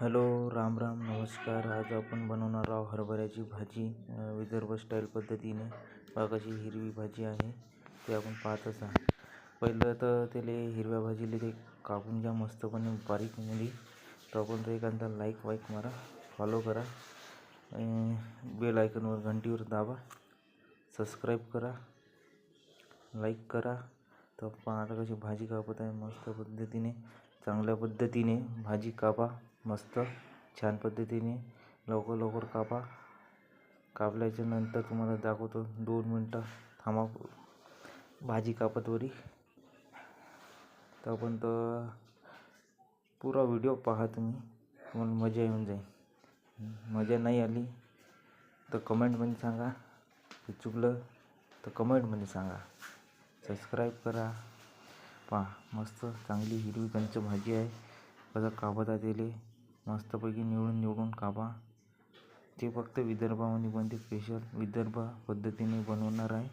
Hello Ram Ram नमस्कार. आज आपण बनवणार आहोत हरभऱ्याची भाजी विदर्भ स्टाईल पद्धतीने. पाकाची हिरवी भाजी आहे ते आपण पाहतच आहे पहिलं तर त्याला हिरव्या भाजीला ते कापून घ्या मस्तपणे बारीक मुली. तर आपण ते एखादा लाईक वाईक मारा फॉलो करा. बेल आयकनवर घंटीवर दाबा. सबस्क्राईब करा. लाईक करा. तर पहा आता कशी भाजी कापत आहे मस्त पद्धतीने. चांगल्या पद्धतीने भाजी कापा मस्त छान पद्धतीने लवकर लवकर कापा. कापल्याच्या नंतर तुम्हाला दाखवतो दोन मिनटं थांबा भाजी कापतवरी. तर आपण तर पुरा व्हिडिओ पहा तुम्ही तुम्हाला मजा येऊन जाईल. मजा नाही आली तर कमेंटमध्ये सांगा. चुकलं तर कमेंटमध्ये सांगा. सबस्क्राईब करा. पहा मस्त चांगली हिरवी कंच भाजी आहे. कसं कापत आहे त्याले मस्तपैकी निवडून निवडून कापा ते फक्त विदर्भामध्ये बनते स्पेशल विदर्भ पद्धतीने बनवणार आहे.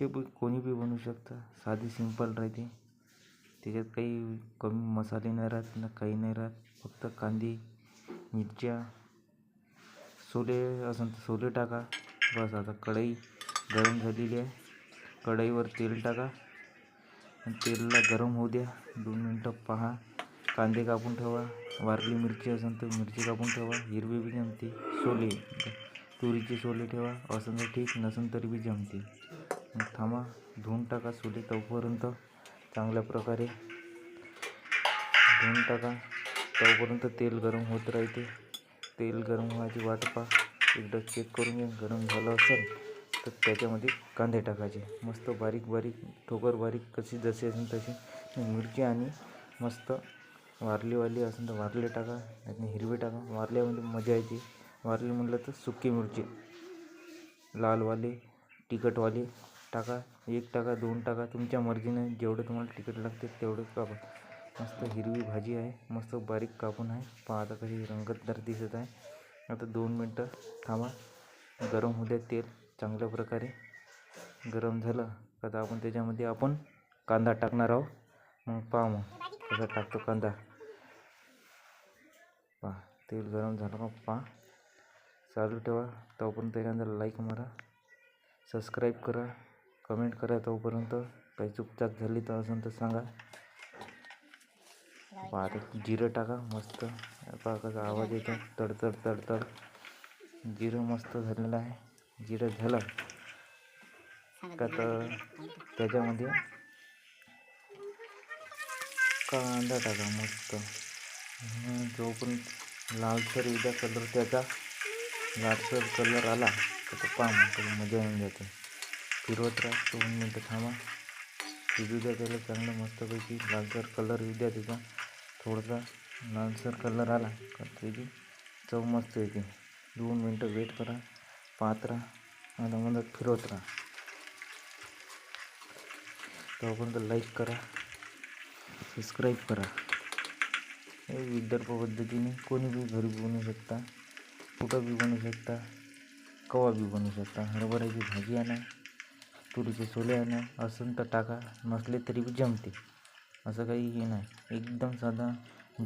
ते बी कोणी बी बनवू शकतं. साधी सिंपल राहते. त्याच्यात काही कमी मसाले नाही राहत ना काही नाही राहत. फक्त कांदे मिरच्या सोले असं तर सोले टाका. बस आता कढई गरम झालेली आहे. कढईवर तेल टाका. तेलला गरम होऊ द्या. दोन मिनटं पहा. कांदे कापून ठेवा. वारली मिरची असेल तर मिरची कापून ठेवा. हिरवी बी जमते. सोले. तुरीचे सोले ठेवा. असं तर ठीक नसेल तरी बी जमते. मग थांबा. धुवून टाका सोले तोपर्यंत चांगल्या प्रकारे. धुवून टाका. तोपर्यंत तेल गरम होत राहते. तेल गरम व्हायची वाट पहा. एकदा चेक करून घ्या. गरम झालं असेल तर त्याच्यामध्ये कांदे टाकायचे. मस्त बारीक बारीक ठोकर बारीक कशी जशी असेल तशी. मिरची आणि मस्त वारलीवाली असेल तर वारले टाका. आणि हिरवी टाका. वारल्यामध्ये मजा येते. वारली म्हटलं तर सुकी मिरची. लालवाले तिखटवाले टाका. एक टाका दोन टाका. तुमच्या मर्जीने जेवढं तुम्हाला तिखट लागते तेवढं कापा. मस्त हिरवी भाजी आहे. मस्त बारीक कापून आहे. पहा आता कशी रंगतदार दिसत आहे. आता दोन मिनटं थांबा. गरम होऊ द्या तेल. चांगल्या प्रकारे गरम झालं का तर आपण त्याच्यामध्ये आपण कांदा टाकणार आहोत. मग पहा मग कसा टाकतो कांदा. पहा तेल गरम झालं का पहा. चालू ठेवा. तोपर्यंत एखाद्याला लाईक मारा. सबस्क्राईब करा. कमेंट करा तोपर्यंत. काही चुकचाक झाली तर असेल तर सांगा. पहा आता जिरं टाका. मस्त. पहा कसा आवाज येतो. तडतड तडतड. जिरं मस्त झालेलं आहे. जिरं झालं का तर त्याच्यामध्ये कांदा टाका मस्त. जोपर्यंत जो पण लालसर उद्या कलर त्याचा लालसर कलर आला तर तो पाम मजा येऊन जाते. फिरवत राहा दोन मिनटं थांबा. शिजू द्या त्याला चांगलं मस्तपैकी लालसर कलर येऊ द्या त्याचा. थोडासा लालसर कलर आला का त्याची चव मस्त येते. दोन मिनटं वेट करा. पाहत राहा मधा मधात फिरवत राहा. तोपर्यंत लाईक करा सबस्क्राईब करा. हे विदर्भ पद्धतीने कोणी बी घरी बनवू शकता कुठं बी बनवू शकता कवा बी बनवू शकता. हरभऱ्याची भाजी आणा तुरीचे सोले आणा असून तर टाका नसले तरी बी जमते. असं काही हे नाही. एकदम साधा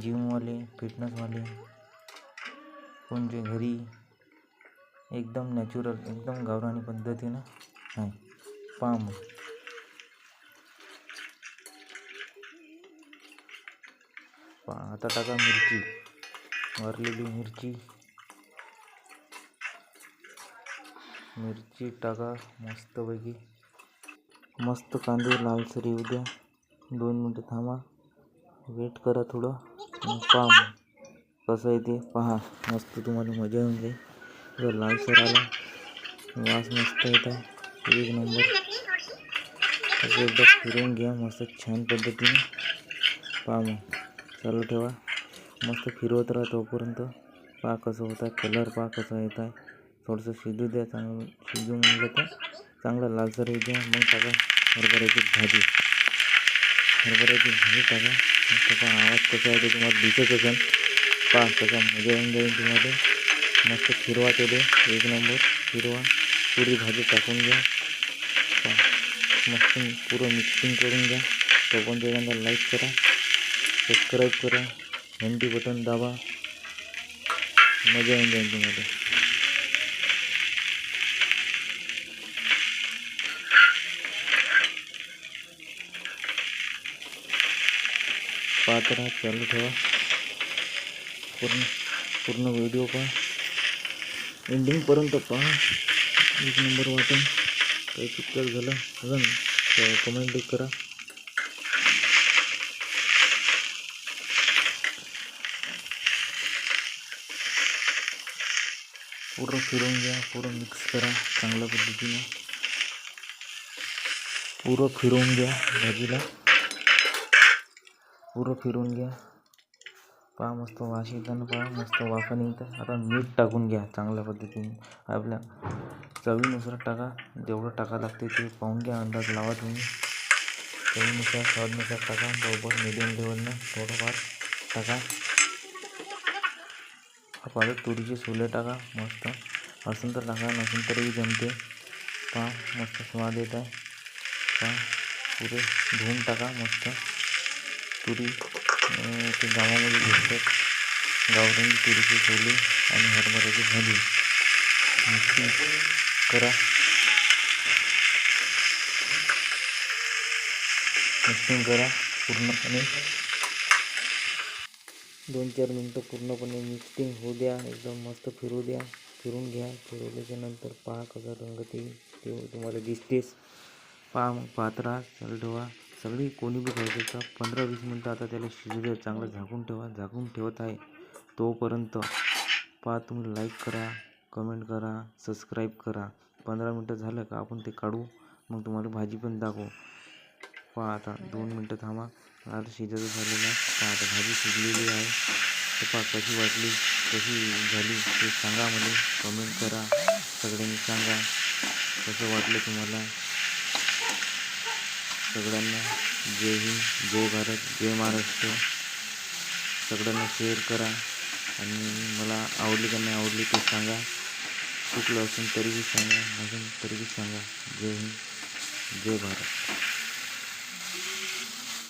जिमवाले फिटनेसवाले कोणते घरी एकदम नॅचरल एकदम गावरानी पद्धतीनं आहे पहा मग पहा आता टाका मिरची वरलेली मिरची. मिरची टाका मस्तपैकी. मस्त कांदे लालसर येऊ द्या. दोन मिनटं थांबा. वेट करा थोडं. मग पहा कसं आहे ते पहा. मस्त तुम्हाला मजा येऊन जाईल. जर लालसर आला वास मस्त येत आहे एक नंबर। असं एकदा फिरवून मस्त छान पद्धतीने पहा मग चालू ठेवा। मस्त फिरवत राहा तोपर्यंत पहा कसं होत आहे कलर पहा कसा येत आहे थोडंसं शिजू द्या चांगलं शिजू म्हणलं चांगलं लालसर येऊ द्या मग टाका हरभऱ्याची भाजी। हरभऱ्याची भाजी टाका मस्त पहा आवाज़ कसा आहे ते तुम्हाला दिसत असेल पहा कसा मज़ा येऊन जाईल तुम्हाला मस्त फिरवा तेले एक नंबर फिरवा पुरी भाजी टाकून घ्या. मस्त पुरं मिक्सिंग करून घ्या. तोपर्यंत एखादा लाईक करा. सबस्क्राईब करा. घंटी बटन दाबा. मज़ा येऊन जाईल तुम्हाला. पाहत राहा चालू ठेवा. पूर्ण पूर्ण व्हिडिओ पहा. एंडिंगपर्यंत पहा. एक नंबर वाटेल काही चुकतात झालं. अजून कमेंट करा. पूर्ण घ्या, पूर्ण मिक्स करा चांगल्या पद्धतीने. पुरं घ्या भाजीला. पुरं घ्या. पहा मस्त वास येताना पहा मस्त वाफा निघतं आता मीठ टाकून घ्या चांगल्या पद्धतीने. आपल्या चवीनुसार टाका. जेवढं टाका लागते ते पाहून घ्या अंदाज लावा तुम्ही. चवीनुसार स्वादनुसार टाका. बरोबर मिडियम लेवलनं थोडंफार टाका. पाहिजे तुरीचे सोले टाका. मस्त. असून तर टाका नसून तरी जमते. पहा मस्त स्वाद येत आहे. पहा पुरे धुवून टाका. मस्त. तुरी ते गावामध्ये भेटतात गावरानी तुरीचे सोले आणि हरभऱ्याची भाजी. मिक्सिंग करा. मिक्सिंग करा पूर्णपणे. दोन चार मिनटं पूर्णपणे मिक्सिंग होऊ द्या. एकदम मस्त फिरू द्या. फिरून घ्या. फिरवल्याच्या नंतर पहा कसा रंग ते ते तुम्हाला दिसतेच. पहा मग पाहत राहा चालू ठेवा. सगळी कोणी बी खायचं तर पंधरा वीस मिनटं आता त्याला शिजू द्या चांगलं झाकून ठेवा. झाकून ठेवत आहे तोपर्यंत. पहा तुम्ही लाईक करा कमेंट करा सबस्क्राईब करा. पंधरा मिनटं झालं का आपण ते काढू मग तुम्हाला भाजी पण दाखवू. पहा आता दोन मिनटं थांबा. आता शिजत झालेलं आहे. पहा आता भाजी शिजलेली आहे. तर पहा कशी वाटली कशी झाली ते सांगा मला. कमेंट करा. सगळ्यांनी सांगा. कसं वाटलं तुम्हाला? सगळ्यांना जय हिंद जय भारत जय महाराष्ट्र. सगळ्यांना शेअर करा आणि मला आवडली का नाही आवडली ते सांगा. चुकलं असून तरीही सांगा नसेल तरीही सांगा. जय हिंद जय भारत.